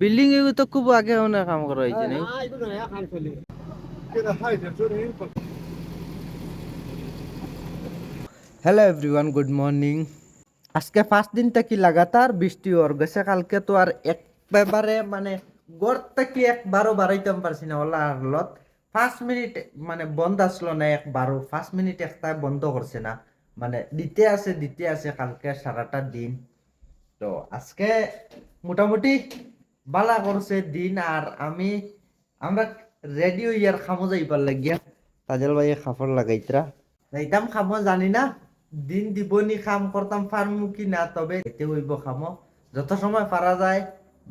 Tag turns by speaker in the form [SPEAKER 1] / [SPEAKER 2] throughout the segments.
[SPEAKER 1] Building এ তো খুব আগে অনেক কাম করা হয়েছে না হ্যালো এভরিওয়ান গুড মর্নিং আজকে পাঁচ দিন থেকে লাগাতার? বৃষ্টি ওর গেছে কালকে তো আর একবারে মানে গড় থেকে একবারও বাড়াইতাম পারছি না ওলা হলত পাঁচ মিনিট মানে বন্ধ আসলো না একবারও পাঁচ মিনিট একটা বন্ধ করছে না। মানে দিতে আছে দিতে আছে কালকে সারাটা দিন। তো আজকে মোটামুটি বালা করছে দিন আর আমি আমরা রেডিও ইয়ার খামো যাইবার লাগিয়া। তাজেল ভাই খাফর লাগাইতরা যাইতাম খামো জানি না। দিন দিবনি খাম করতাম পারমু কি না তবে এতে হইব খামো। যত সময় পারা যায়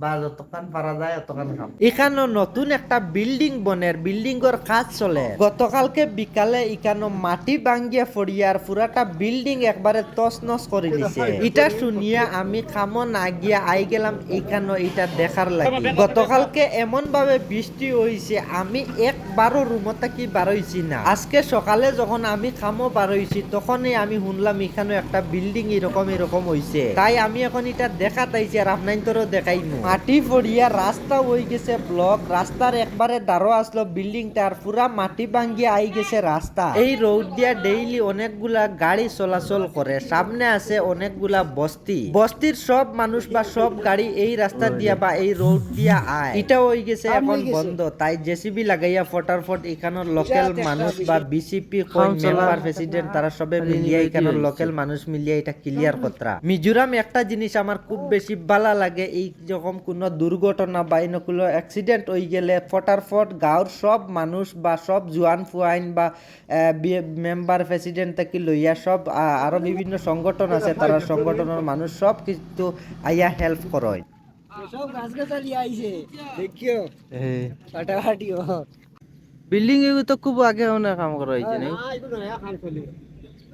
[SPEAKER 1] বা যতক্ষণ পারা যায় অতক্ষণ খাম। এখানে নতুন একটা বিল্ডিং বনের বিল্ডিং এর কাজ চলে। গতকালকে বিকালে এখানে মাটি ভাঙ্গিয়া ফড়িয়ার পুরাটা বিল্ডিং একবারে তস নস করে দিছে। এটা শুনিয়া আমি খামো না গিয়া আই গেলাম এখানে এটা দেখার লাগে। গতকালকে এমন ভাবে বৃষ্টি হইছে আমি একবারও রুমত থাকি বারইছি না। আজকে সকালে যখন আমি খামো বারইছি তখনই আমি শুনলাম এখানে একটা বিল্ডিং এরকম এরকম হইছে তাই আমি এখন এটা দেখা তাইছি আর আপনার তোরও দেখাইমু। মাটি ফড়িয়া রাস্তা হয়ে গেছে ব্লক রাস্তার একবারে দাঁড়ো আসলো বিল্ডিংটার পুরা মাটি ভাঙ্গিয়া আই গেছে রাস্তা এই রোড দিয়া ডেইলি অনেকগুলা গাড়ি চলাচল করে সামনে আছে অনেকগুলা বস্তি। বস্তির সব মানুষ বা সব গাড়ি এই রাস্তা দিয়া বা এই রোড দিয়া আয় এটা হয়ে গেছে এখন বন্ধ। তাই জেসিবি লাগাইয়া ফটাফট এখানের লোকাল মানুষ বা বিসিপি মেম্বার প্রেসিডেন্ট তারা সবে মিলিয়া এখানের লোকাল মানুষ মিলিয়া এটা ক্লিয়ার কতরা মিজোরাম একটা জিনিস আমার খুব বেশি ভালো লাগে এই যখন কোনো দুর্ঘটনা বা কোনো অ্যাক্সিডেন্ট হয়ে গেলে ফটাফট গাঁৱৰ সব মানুষ বা সব জোয়ান ফুয়াইন বা মেম্বার প্রেসিডেন্ট থেকে লইয়া সব আরও বিভিন্ন সংগঠন আছে তারা সংগঠনের মানুষ সব কিন্তু আইয়া হেল্প করে
[SPEAKER 2] সব গাছ গাছালি আইছে দেখিও ফাটাফাটিও
[SPEAKER 1] বিল্ডিং এ তো খুব আগে অনেক কাম করা হয়েছে না?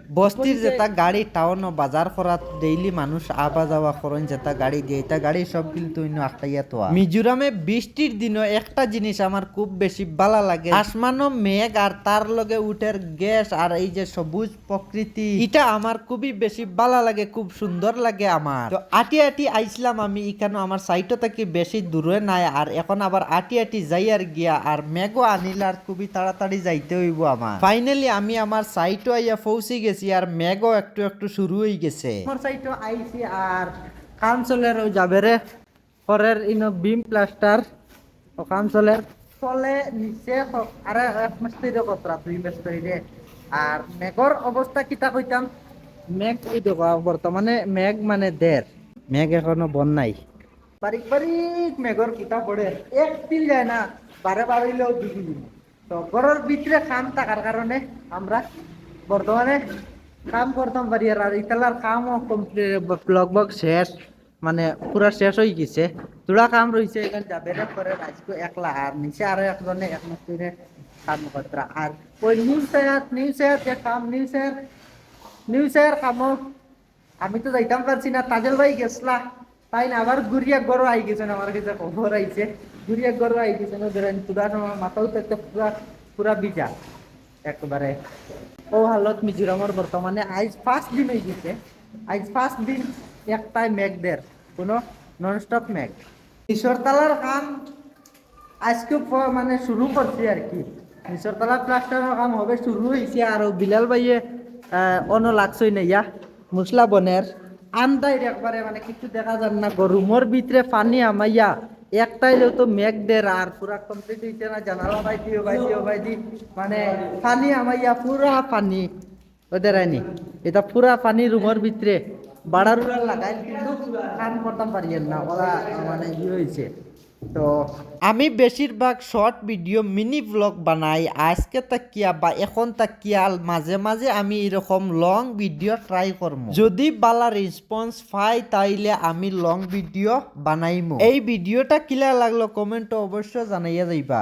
[SPEAKER 1] বস্তির যেটা গাড়ি টাউন ও বাজার করা ডেইলি মানুষ আবা যাওয়া করেন যেটা গাড়ি দিয়ে এটা গাড়ি সব কিন্তু অন্য আটটাইয়া তো মিজোরামে বৃষ্টির দিনও একটা জিনিস আমার খুব বেশি ভালো লাগে। আসমানো মেঘ আর তার লগে উঠের গ্যাস আর এই যে সবুজ প্রকৃতি এটা আমার খুবই বেশি ভালো লাগে খুব সুন্দর লাগে আমার তো আটি আটি আইছিলাম আমি এখানে আমার সাইটও থেকে বেশি দূরে নাই আর এখন আবার আটি আটি যাই আর গিয়া আর মেঘও আনিল আর খুবই তাড়াতাড়ি যাইতে হইব আমার ফাইনালি আমি আমার সাইটও আইয়া পৌঁছে গেছি। আর মেঘও একটু একটু শুরু হয়ে গেছে। আমার আইছি আর কাউন্সিলের যাবে পরের ইনো বিম প্লাস্টার ও কাউন্সিলের। চলে নিচে আরে এক মাস তৈরি কতরা দুই মাস তৈরি আর মেঘর অবস্থা কিতা কইতাম? মেঘ দেখো বর্তমানে মেঘ মানে দের মেঘ এখনও বন্যাই বারিক বারিক মেঘর কিতা পড়ে। এক তিল যায় না বারে বাড়িলেও দুই দিন তো ঘরের ভিতরে কাম থাকার কারণে আমরা বর্তমানে কাম করতাম পারি আর ইতালার কামও কমপ্লিট বক শেষ মানে পুরা শেষ হয়ে গেছে। তোরা কাম রয়েছে এখানে যাবে না করে আজকে একলা আর নিচে আরও একজনে এক মাস কাম করতরা আর ওই নিউজ স্যার নিউজ স্যার যে কাম নিউজ স্যার নিউজ স্যার কামও আমি তো যাইতাম পারছি না, তাজেল ভাই গেছলা। তাই না, আবার গুড়িয়া গড় আই গেছেন আমার কাছে খবর আইছে। গুড়িয়া গড় আই গেছেন পুরা মাথাও তো একটা পুরা পুরা বিজা একবারে। ও হালত মিজোরামর বর্তমানে আজ ফার্স্ট দিন হয়ে গেছে। আজ ফার্স্ট দিন একটাই মেঘ দের, কোনো নন স্টপ মেঘ। ঈশ্বরতলার কাম আজকে মানে শুরু করছি আর কি। ঈশ্বরতলা প্লাস্টারের কাম হবে শুরু হয়েছে আর বিলাল ভাইয়ে অন লাগছই না ইয়া মুসলা বনের আন্দাই একবারে মানে কিছু দেখা যান না রুমের ভিতরে পানি আমাইয়া একটাই তো মেঘ দের আর পুরা কমপ্লিট হইছে না, জানালা ভাই দিও ভাই দিও ভাই দি মানে পানি আমাইয়া পুরা পানি ওদের আইনি। এটা পুরা পানি রুমের ভিতরে। বাড়ার লাগাই কিন্তু কাম করতাম পারিয়েন না। ওরা মানে ই হয়েছে তো আমি বেশিরভাগ শর্ট ভিডিও মিনি ব্লগ বানাই। আজকে তাকিয়া বা এখন তাকিয়া মাঝে মাঝে আমি এরকম লং ভিডিও ট্রাই করব যদি বালা রেসপন্স পাই তাইলে আমি লং ভিডিও বানাইমু। এই ভিডিওটা কিলা লাগল কমেন্ট অবশ্যই জানাইয়া যাইবা।